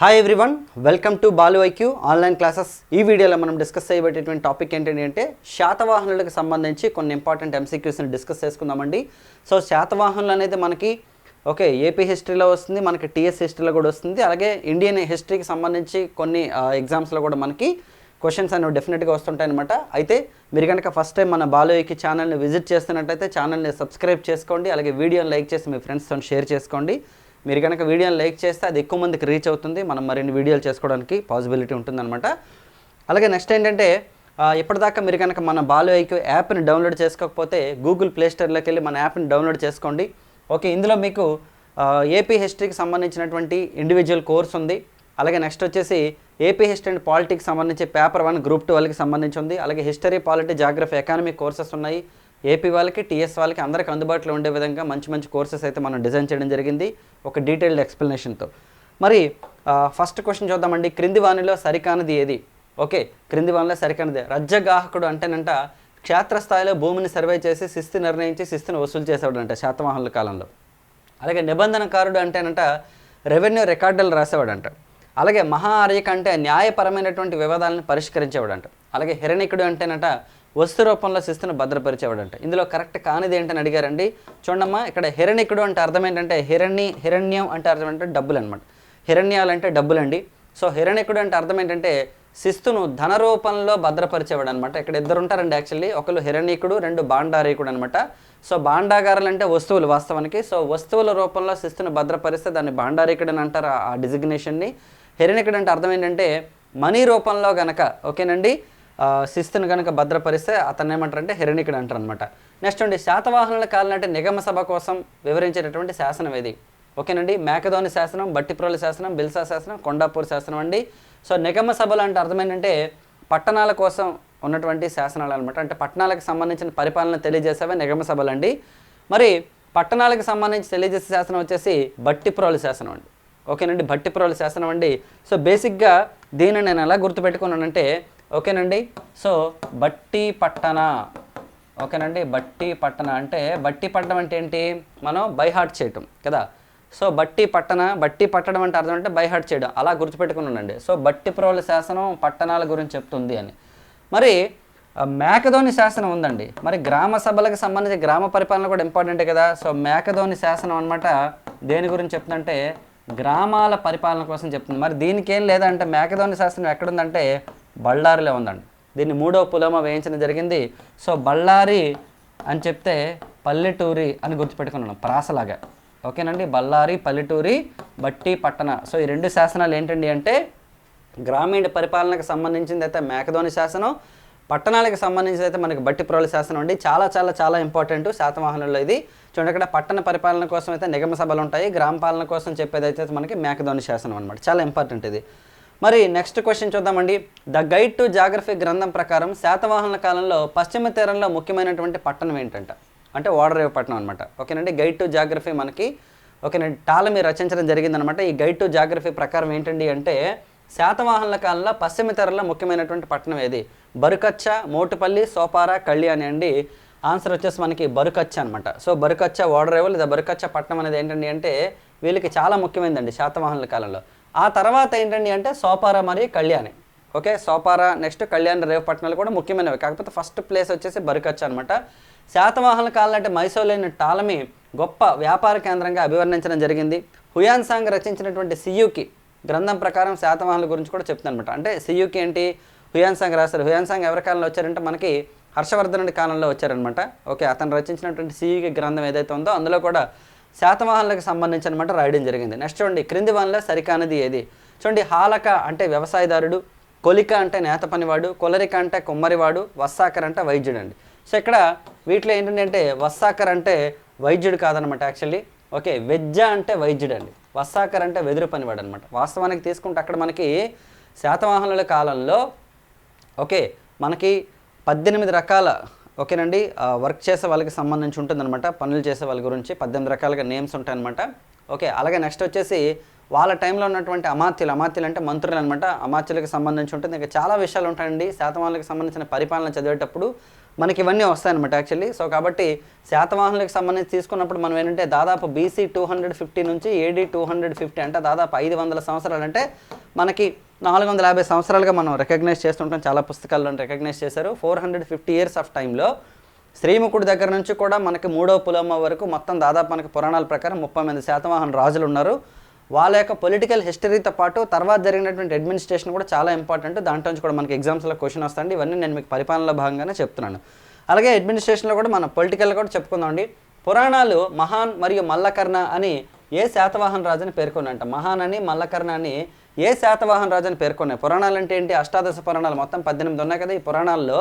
Hi everyone welcome to Balu IQ online classes ఈ వీడియోలో మనం డిస్కస్ చేయబడేటువంటి టాపిక్ ఏంటంటే అంటే శాతవాహనులకు సంబంధించి కొన్ని ఇంపార్టెంట్ ఎంసీక్యూస్ని డిస్కస్ చేసుకుందామండి. సో శాతవాహనులు అనేది మనకి ఓకే ఏపీ హిస్టరీలో వస్తుంది మనకి టీఎస్ హిస్టరీలో కూడా వస్తుంది. అలాగే ఇండియన్ హిస్టరీకి సంబంధించి కొన్ని ఎగ్జామ్స్లో కూడా మనకి క్వశ్చన్స్ అనేవి డెఫినెట్గా వస్తుంటాయి అనమాట అయితే మీరు కనుక ఫస్ట్ టైం మన బాలోయకి ఛానల్ని విజిట్ చేస్తున్నట్టయితే ఛానల్ని సబ్స్క్రైబ్ చేసుకోండి. అలాగే వీడియోని లైక్ చేసి మీ ఫ్రెండ్స్తో షేర్ చేసుకోండి. మీరు కనుక వీడియోని లైక్ చేస్తే అది ఎక్కువ మందికి రీచ్ అవుతుంది. మనం మరిన్ని వీడియోలు చేసుకోవడానికి పాసిబిలిటీ ఉంటుందన్నమాట. అలాగే నెక్స్ట్ ఏంటంటే ఇప్పటిదాకా మీరు కనుక మన బాలు ఐక్యూ యాప్ని డౌన్లోడ్ చేసుకోకపోతే గూగుల్ ప్లేస్టోర్లోకి వెళ్ళి మన యాప్ని డౌన్లోడ్ చేసుకోండి. ఓకే ఇందులో మీకు ఏపీ హిస్టరీకి సంబంధించినటువంటి ఇండివిజువల్ కోర్స్ ఉంది. అలాగే నెక్స్ట్ వచ్చేసి ఏపీ హిస్టరీ అండ్ పాలిటిక్స్ సంబంధించి పేపర్ వన్ గ్రూప్ టూ వాళ్ళకి సంబంధించి ఉంది. అలాగే history polity geography economic courses ఉన్నాయి. ఏపీ వాళ్ళకి టీఎస్ వాళ్ళకి అందరికి అందుబాటులో ఉండే విధంగా మంచి మంచి కోర్సెస్ అయితే మనం డిజైన్ చేయడం జరిగింది. ఒక డీటెయిల్డ్ ఎక్స్ప్లెనేషన్తో మరి ఫస్ట్ క్వశ్చన్ చూద్దామండి. క్రింది వాణిలో సరికానది ఏది? ఓకే క్రింది వాణిలో సరికానది. రజ్జగాహకుడు అంటేనంట క్షేత్రస్థాయిలో భూమిని సర్వే చేసి శిస్తు నిర్ణయించి శిస్తును వసూలు చేసేవాడంట శాతవాహనుల కాలంలో. అలాగే నిబంధనకారుడు అంటేనంట రెవెన్యూ రికార్డులు రాసేవాడంట. అలాగే మహా ఆర్యక అంటే న్యాయపరమైనటువంటి వివాదాలను పరిష్కరించేవాడంట. అలాగే హిరణికుడు అంటేనట వస్తు రూపంలో శిస్తును భద్రపరిచేవాడంట. ఇందులో కరెక్ట్ కానిది ఏంటని అడిగారండి. చూడమ్మా ఇక్కడ హిరణికుడు అంటే అర్థం ఏంటంటే హిరణ్య హిరణ్యం అంటే అర్థం ఏంటంటే డబ్బులు అనమాట హిరణ్యాలు అంటే డబ్బులండి. సో హిరణికుడు అంటే అర్థం ఏంటంటే శిస్తును ధన రూపంలో భద్రపరిచేవాడు అనమాట ఇక్కడ ఇద్దరు ఉంటారండి యాక్చువల్లీ ఒకరు హిరణికుడు రెండు బాండారీకుడు అనమాట. సో బాండాగారులు అంటే వస్తువులు వాస్తవానికి. సో వస్తువుల రూపంలో శిస్తును భద్రపరిస్తే దాన్ని బాండారీకుడు అని అంటారు ఆ డిజిగ్నేషన్ని హిరణికుడు అంటే అర్థం ఏంటంటే మనీ రూపంలో గనక ఓకేనండి? శిస్తును కనుక భద్రపరిస్తే అతను ఏమంటారంటే హిరణికుడు అంటారు అనమాట నెక్స్ట్ అండి శాతవాహనుల కాలం అంటే నిగమ సభ కోసం వివరించేటటువంటి శాసనం ఇది ఓకేనండి మేకదోని శాసనం బట్టిప్రోలు శాసనం బిల్సా శాసనం కొండాపూర్ శాసనం అండి. సో నిగమ సభలు అంటే అర్థమైందంటే పట్టణాల కోసం ఉన్నటువంటి శాసనాలు అనమాట అంటే పట్టణాలకు సంబంధించిన పరిపాలన తెలియజేసేవే నిగమ సభలు అండి మరి పట్టణాలకు సంబంధించి తెలియజేసే శాసనం వచ్చేసి బట్టిప్రోలు శాసనం అండి. ఓకేనండి భట్టిప్రోలు శాసనం అండి. సో బేసిక్గా దీన్ని నేను ఎలా గుర్తుపెట్టుకున్నానంటే ఓకేనండి? సో బట్టి పట్టణ. ఓకేనండి? బట్టి పట్టణ అంటే బట్టి పట్టడం అంటే ఏంటి? మనం బైహార్ట్ చేయటం కదా? సో బట్టి పట్టణ బట్టి పట్టడం అంటే అర్థం అంటే బైహార్ట్ చేయడం. అలా గుర్తుపెట్టుకుని ఉండండి. సో బట్టి ప్రోల శాసనం పట్టణాల గురించి చెప్తుంది అని. మరి మేకధోని శాసనం ఉందండి. మరి గ్రామ సభలకు సంబంధించి గ్రామ పరిపాలన కూడా ఇంపార్టెంటే కదా? సో మేకధోని శాసనం అనమాట దేని గురించి చెప్తుందంటే గ్రామాల పరిపాలన కోసం చెప్తుంది. మరి దీనికి ఏం లేదంటే మేకధోని శాసనం ఎక్కడుందంటే బళ్ళారిలో ఉందండి దీన్ని మూడో పులోమ వేయించడం జరిగింది. సో బళ్ళారి అని చెప్తే పల్లెటూరి అని గుర్తుపెట్టుకున్నాను ప్రాసలాగా. ఓకేనండి? బళ్ళారి పల్లెటూరి బట్టి పట్టణ. సో ఈ రెండు శాసనాలు ఏంటండి అంటే గ్రామీణ పరిపాలనకు సంబంధించింది అయితే మేకధోని శాసనం పట్టణాలకు సంబంధించి అయితే మనకి బట్టి పురాల శాసనం అండి. చాలా చాలా చాలా ఇంపార్టెంట్ శాతవాహనంలో ఇది. చూడండి ఇక్కడ పట్టణ పరిపాలన కోసం అయితే నిగమ సభలు ఉంటాయి. గ్రామ పాలన కోసం చెప్పేది అయితే మనకి మేకధోని శాసనం అనమాట చాలా ఇంపార్టెంట్ ఇది. మరి నెక్స్ట్ క్వశ్చన్ చూద్దామండి. ద గైడ్ టు జాగ్రఫీ గ్రంథం ప్రకారం శాతవాహనుల కాలంలో పశ్చిమ తీరంలో ముఖ్యమైనటువంటి పట్టణం ఏంటంట? అంటే ఓడరేవు పట్టణం అనమాట ఓకేనండి? గైడ్ టు జాగ్రఫీ మనకి ఓకేనండి టాలమీ రచించడం జరిగిందనమాట ఈ గైడ్ టు జాగ్రఫీ ప్రకారం ఏంటండి అంటే శాతవాహనుల కాలంలో పశ్చిమ తీరంలో ముఖ్యమైనటువంటి పట్టణం ఏది? బరుకచ్చ మోటుపల్లి సోపార కళ్యాణి అండి. ఆన్సర్ వచ్చేసి మనకి బరుకచ్చ అనమాట సో బరుకచ్చ ఓడరేవు లేదా బరుకచ్చ పట్టణం అనేది ఏంటండి అంటే వీళ్ళకి చాలా ముఖ్యమైనదండి శాతవాహనుల కాలంలో. ఆ తర్వాత ఏంటండి అంటే సోపార మరియు కళ్యాణి. ఓకే సోపార నెక్స్ట్ కళ్యాణ రేవు పట్టణాలు కూడా ముఖ్యమైనవి. కాకపోతే ఫస్ట్ ప్లేస్ వచ్చేసి బరికచ్చు అనమాట శాతవాహన కాలం అంటే మైసూర్లోని టాలమీ గొప్ప వ్యాపార కేంద్రంగా అభివర్ణించడం జరిగింది. హుయాన్ సాంగ్ రచించినటువంటి సియుకి గ్రంథం ప్రకారం శాతవాహనుల గురించి కూడా చెప్తుందనమాట అంటే సియుకి ఏంటి? హుయాన్ సాంగ్ రాశారు. హుయాన్ సాంగ్ ఎవరి కాలంలో వచ్చారంటే మనకి హర్షవర్ధనుడి కాలంలో వచ్చారనమాట ఓకే అతను రచించినటువంటి సియుకి గ్రంథం ఏదైతే ఉందో అందులో కూడా శాతవాహనులకు సంబంధించి అనమాట రాయడం జరిగింది. నెక్స్ట్ చూడండి క్రింది వానిలో సరికానది ఏది? చూడండి హాలక అంటే వ్యవసాయదారుడు కొలిక అంటే నేత పనివాడు కొలరిక అంటే కుమ్మరివాడు వస్సాకర్ అంటే వైద్యుడు అండి. సో ఇక్కడ వీటిలో ఏంటంటే వస్సాకర్ అంటే వైద్యుడు కాదనమాట యాక్చువల్లీ. ఓకే వెజ్జ అంటే వైద్యుడు అండి. వస్సాకర్ అంటే వెదురు పనివాడు అనమాట వాస్తవానికి తీసుకుంటే అక్కడ మనకి శాతవాహనుల కాలంలో ఓకే మనకి పద్దెనిమిది రకాల ఓకేనండి. వర్క్ చేసే వాళ్ళకి సంబంధించి ఉంటుందన్నమాట. పనులు చేసే వాళ్ళ గురించి పద్దెనిమిది రకాలుగా నేమ్స్ ఉంటాయన్నమాట. ఓకే అలాగే నెక్స్ట్ వచ్చేసి వాళ్ళ టైంలో ఉన్నటువంటి అమాత్యులు. అమాత్యులు అంటే మంత్రులు అనమాట అమాత్యులకు సంబంధించి ఉంటుంది. ఇంకా చాలా విషయాలు ఉంటాయండి. శాతవాహనులకు సంబంధించిన పరిపాలన చదివేటప్పుడు మనకి ఇవన్నీ వస్తాయన్నమాట యాక్చువల్లీ. సో కాబట్టి శాతవాహనులకు సంబంధించి తీసుకున్నప్పుడు మనం ఏంటంటే దాదాపు బీసీ టూ హండ్రెడ్ ఫిఫ్టీ నుంచి ఏడీ టూ హండ్రెడ్ ఫిఫ్టీ అంటే దాదాపు ఐదు వందల సంవత్సరాలు అంటే మనకి నాలుగు వందల యాభై సంవత్సరాలుగా మనం రికగ్నైజ్ చేస్తుంటాం. చాలా పుస్తకాల్లో రికగ్నైజ్ చేశారు. Four hundred fifty years of టైంలో శ్రీముఖుడి దగ్గర నుంచి కూడా మనకి మూడో పులమ్మ వరకు మొత్తం దాదాపు మనకి పురాణాల ప్రకారం ముప్పై మంది శాతవాహన రాజులు ఉన్నారు. వాళ్ళ యొక్క పొలిటికల్ హిస్టరీతో పాటు తర్వాత జరిగినటువంటి అడ్మినిస్ట్రేషన్ కూడా చాలా ఇంపార్టెంట్ దాంట్లో నుంచి కూడా మనకి ఎగ్జామ్స్లో క్వశ్చన్ వస్తాయండి. ఇవన్నీ నేను మీకు పరిపాలనలో భాగంగానే చెప్తున్నాను. అలాగే అడ్మినిస్ట్రేషన్లో కూడా మన పొలిటికల్ కూడా చెప్పుకుందామండి పురాణాలు మహాన్ మరియు మల్లకర్ణ అని ఏ శాతవాహన రాజుని పేర్కొన్నాయంట మహాన్ అని మల్లకర్ణ అని ఏ శాతవాహన రాజు అని పేర్కొన్నాయి? పురాణాలు అంటే ఏంటి? అష్టాదశ పురాణాలు మొత్తం పద్దెనిమిది ఉన్నాయి కదా ఈ పురాణాల్లో.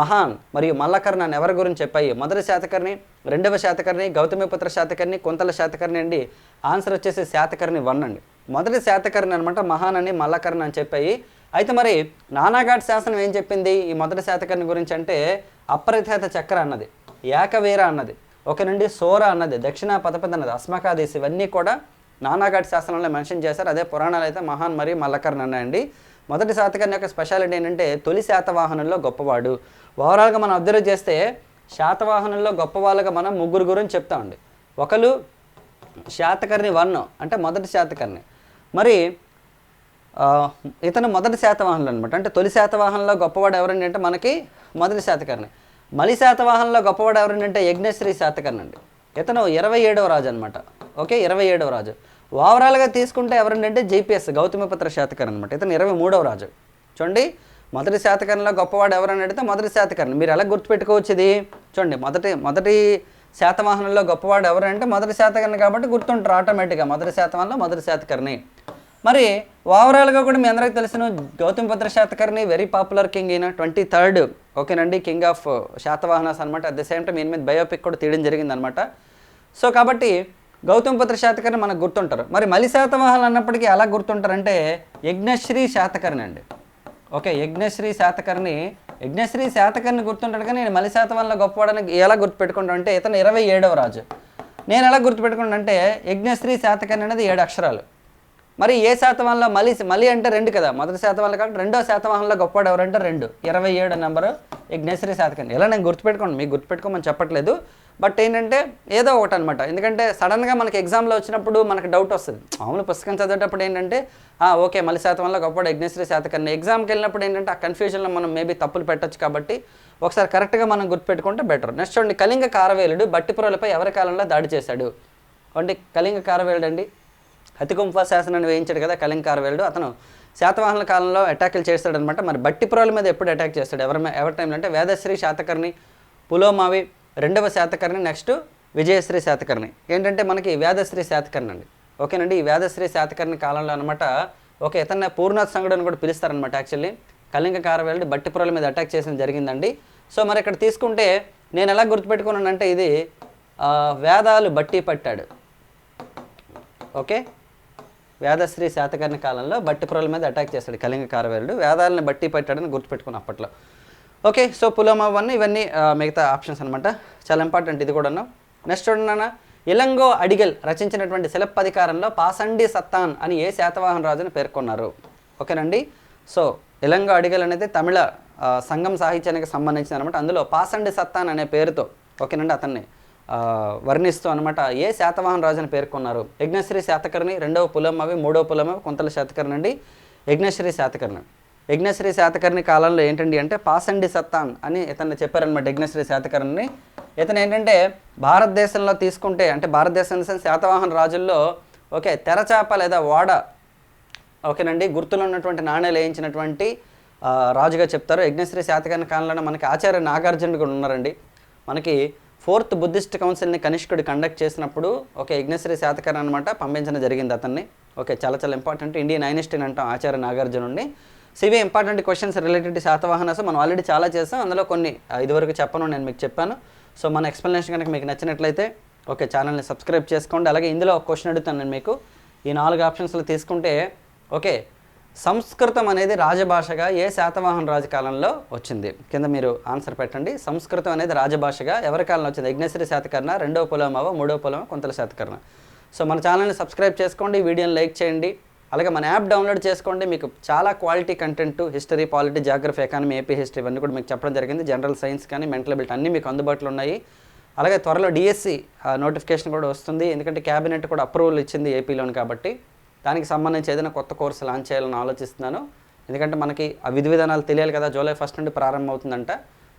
మహాన్ మరియు మల్లకర్ణ అని ఎవరి గురించి చెప్పాయి? మొదటి శాతకర్ణి రెండవ శాతకర్ణి గౌతమిపుత్ర శాతకర్ణి కొంతల శాతకర్ణి అండి. ఆన్సర్ వచ్చేసి శాతకర్ణి వన్ అండి. మొదటి శాతకర్ణి అనమాట మహాన్ అని మల్లకర్ణ అని చెప్పాయి. అయితే మరి నానాఘాట్ శాసనం ఏం చెప్పింది? ఈ మొదటి శాతకర్ణి గురించి అంటే అప్రతిహత చక్ర అన్నది ఏకవీర అన్నది ఒక నుండి సోర అన్నది దక్షిణ పదపతి అన్నది అస్మకాదేశ్ ఇవన్నీ కూడా నానాఘాట్ శాసనంలో మెన్షన్ చేశారు. అదే పురాణాలు అయితే మహాన్ మరియు మల్లకర్ణ అన్నాయండి మొదటి శాతకర్ణి యొక్క స్పెషాలిటీ ఏంటంటే తొలి శాతవాహనంలో గొప్పవాడు. ఓవరాల్గా మనం అబ్జర్వ్ చేస్తే శాతవాహనంలో గొప్పవాళ్ళుగా మనం ముగ్గురు గురించి చెప్తామండి ఒకరు శాతకర్ణి వన్ అంటే మొదటి శాతకర్ణి. మరి ఇతను మొదటి శాతవాహనులు అనమాట అంటే తొలి శాతవాహనంలో గొప్పవాడు ఎవరండి అంటే మనకి మొదటి శాతకర్ణి. మలి శాతవాహనంలో గొప్పవాడు ఎవరండి అంటే యజ్ఞశ్రీ శాతకర్ణి అండి. ఇతను ఇరవై ఏడవ రాజు అనమాట ఓకే? ఇరవై ఏడవ రాజు. ఓవరాల్గా తీసుకుంటే ఎవరంటే అంటే జేపీఎస్ గౌతమిపుత్ర శాతకర్ణి అనమాట ఇతను ఇరవై మూడవ రాజు. చూడండి మొదటి శాతకర్ణలో గొప్పవాడు ఎవరని అడిగితే మొదటి శాతకర్ణి. మీరు ఎలా గుర్తుపెట్టుకోవచ్చు ఇది? చూడండి మొదటి మొదటి శాతవాహనంలో గొప్పవాడు ఎవరంటే మొదటి శాతకర్ణి కాబట్టి గుర్తుంటారు ఆటోమేటిక్గా. మొదటి శాతవాహనంలో మొదటి శాతకర్ణి. మరి ఓవరాల్గా కూడా మీ అందరికీ తెలిసిన Gautamiputra Satakarni very popular king అయిన ట్వంటీ థర్డ్ ఓకేనండి కింగ్ ఆఫ్ శాతవాహనాస్ అనమాట అట్ ద సేమ్ టైం ఈయన మీద బయోపిక్ కూడా తీయడం జరిగింది అనమాట సో కాబట్టి గౌతమిపుత్ర శాతకర్ణి మనకు గుర్తుంటారు. మరి మలి శాతవాహన్ అన్నప్పటికీ ఎలా గుర్తుంటారంటే యజ్ఞశ్రీ శాతకర్ణి అండి. ఓకే యజ్ఞశ్రీ శాతకర్ణి యజ్ఞశ్రీ శాతకర్ణి గుర్తుంటాడు కానీ నేను మలి శాతవాహనంలో గొప్పవాడని ఎలా గుర్తుపెట్టుకుంటాను అంటే ఇతను ఇరవై ఏడవ రాజు. నేను ఎలా గుర్తుపెట్టుకుంటా అంటే యజ్ఞశ్రీ శాతకర్ణి అనేది ఏడు అక్షరాలు. మరి ఏ శాతవాహనంలో మళ్ళీ మళ్ళీ అంటే రెండు కదా. మొదటి శాతవాహనం కాబట్టి రెండో శాతవాహనంలో గొప్పవాడు ఎవరంటే రెండు. ఇరవై ఏడు నెంబరు యజ్ఞేశ్వరి శాతకర్ణి ఇలా నేను గుర్తుపెట్టుకోండి మీకు గుర్తుపెట్టుకోమని చెప్పట్లేదు. బట్ ఏంటంటే ఏదో ఒకటి అనమాట ఎందుకంటే సడన్గా మనకి ఎగ్జామ్లో వచ్చినప్పుడు మనకు డౌట్ వస్తుంది. మామూలు పుస్తకం చదివేటప్పుడు ఏంటంటే ఓకే మళ్ళీ శాతవాహనంలో గొప్పవాడు యజ్ఞేశ్వరి శాతకర్ణి ఎగ్జామ్కి వెళ్ళినప్పుడు ఏంటంటే ఆ కన్ఫ్యూజన్లో మనం మేబీ తప్పులు పెట్టొచ్చు కాబట్టి ఒకసారి కరెక్ట్గా మనం గుర్తుపెట్టుకుంటే బెటర్ నెక్స్ట్ చూడండి కళింగ కారవేలుడు బట్టిపురలపై ఎవరి కాలంలో దాడి చేశాడు? అంటే కళింగ కారవేలుడు అండి అతికుంఫ శాసనాన్ని వేయించాడు కదా కళింకారవేలుడు అతను శాతవాహనుల కాలంలో అటాకులు చేస్తాడనమాట మరి బట్టిపురాల మీద ఎప్పుడు అటాక్ చేస్తాడు? ఎవరి ఎవరి టైంలో అంటే వేదశ్రీ శాతకర్ణి పులోమావి రెండవ శాతకర్ణి నెక్స్ట్ విజయశ్రీ శాతకర్ణి. ఏంటంటే మనకి వేదశ్రీ శాతకర్ణి అండి. ఓకేనండి? ఈ వేదశ్రీ శాతకర్ణి కాలంలో అనమాట ఓకే ఇతన్ని పూర్ణాథ్ సంగడు అని కూడా పిలుస్తారనమాట యాక్చువల్లీ. కళింగ కారవేలుడు బట్టిపురాల మీద అటాక్ చేసిన జరిగిందండి. సో మరి ఇక్కడ తీసుకుంటే నేను ఎలా గుర్తుపెట్టుకున్నానంటే ఇది వేదాలు బట్టి పట్టాడు. ఓకే? వేదశ్రీ శాతకర్ణి కాలంలో బట్టిపురల మీద అటాక్ చేస్తాడు కళింగ కారవేలుడు. వేదాలను బట్టి పెట్టాడని గుర్తుపెట్టుకుని అప్పట్లో. ఓకే సో పులోమా ఇవన్నీ మిగతా ఆప్షన్స్ అనమాట చాలా ఇంపార్టెంట్ ఇది కూడాను. నెక్స్ట్ చూడండి ఇలంగో అడిగల్ రచించినటువంటి శిలప్పధికారంలో పాసండి సత్తాన్ అని ఏ శాతవాహన రాజుని పేర్కొన్నారు? ఓకేనండి? సో ఇలంగో అడిగల్ అనేది తమిళ సంఘం సాహిత్యానికి సంబంధించిన అనమాట అందులో పాసండి సత్తాన్ అనే పేరుతో ఓకేనండి అతన్ని. వర్ణిస్తూ అనమాట ఏ శాతవాహన రాజుని పేర్కొన్నారు? యజ్ఞశ్రీ శాతకర్ణి రెండవ పులమ్మవి మూడవ పులమ్మవి కొంతల శాతకర్ణి అండి. యజ్ఞశ్రీ శాతకర్ణి. యజ్ఞశ్రీ శాతకర్ణి కాలంలో ఏంటండి అంటే పాసండి సత్తాన్ అని ఇతన్ని చెప్పారనమాట యజ్ఞశ్రీ శాతకర్ణిని. ఇతను ఏంటంటే భారతదేశంలో తీసుకుంటే అంటే భారతదేశం శాతవాహన రాజుల్లో ఓకే తెరచాప లేదా వాడ ఓకేనండి గుర్తులు ఉన్నటువంటి నాణ్యాలు వేయించినటువంటి రాజుగా చెప్తారు. యజ్ఞశ్రీ శాతకర్ణి కాలంలో మనకి ఆచార్య నాగార్జునుడు కూడా ఉన్నారండి. మనకి ఫోర్త్ బుద్ధిస్ట్ కౌన్సిల్ని కనిష్కుడు కండక్ట్ చేసినప్పుడు ఓకే యజ్ఞశ్రీ శాతకర్ అనమాట పంపించడం జరిగింది అతన్ని. ఓకే చాలా చాలా ఇంపార్టెంట్. ఇండియన్ ఐనిస్టీన్ అంటాం Acharya నాగార్జునుడిని. CV important questions related to Satavahanas మనం ఆల్రెడీ చాలా చేసాం. అందులో కొన్ని ఇదివరకు చెప్పను నేను మీకు చెప్పాను. సో మన ఎక్స్ప్లెనేషన్ కనుక మీకు నచ్చినట్లయితే ఓకే ఛానల్ని సబ్స్క్రైబ్ చేసుకోండి. అలాగే ఇందులో ఒక క్వశ్చన్ అడుగుతాను నేను మీకు. ఈ నాలుగు ఆప్షన్స్లో తీసుకుంటే ఓకే సంస్కృతం అనేది రాజభాషగా ఏ శాతవాహన రాజకాలంలో వచ్చింది? కింద మీరు ఆన్సర్ పెట్టండి. సంస్కృతం అనేది రాజభాషగా ఎవరి కాలంలో వచ్చింది? యజ్ఞశ్రీ శాతకర్ణ రెండవ పొలమావో మూడవ పొలమో కొంతల శాతకర్ణ. సో మన ఛానల్ని సబ్స్క్రైబ్ చేసుకోండి వీడియోని లైక్ చేయండి. అలాగే మన యాప్ డౌన్లోడ్ చేసుకోండి. మీకు చాలా quality content history polity geography economy AP history ఇవన్నీ కూడా మీకు చెప్పడం జరిగింది. జనరల్ సైన్స్ కానీ మెంటల్ బిల్ట్ అన్నీ మీకు అందుబాటులో ఉన్నాయి. అలాగే త్వరలో డిఎస్సి నోటిఫికేషన్ కూడా వస్తుంది. ఎందుకంటే క్యాబినెట్ కూడా అప్రూవల్ ఇచ్చింది ఏపీలోని కాబట్టి. దానికి సంబంధించి ఏదైనా కొత్త కోర్సు లాంచ్ చేయాలని ఆలోచిస్తున్నాను. ఎందుకంటే మనకి ఆ విధి విధానాలు తెలియాలి కదా జూలై ఫస్ట్ నుండి ప్రారంభం అవుతుందంట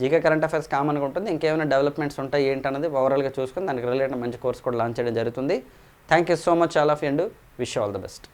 జీకే కరెంట్ అఫైర్స్ కామన్గా ఉంటుంది. ఇంకేమైనా డెవలప్మెంట్స్ ఉంటాయి ఏంటన్నది ఓవరాల్గా చూసుకొని దానికి రిలేటెడ్ మంచి కోర్స్ కూడా లాంచ్ చేయడం జరుగుతుంది. Thank you so much all of and wish all the best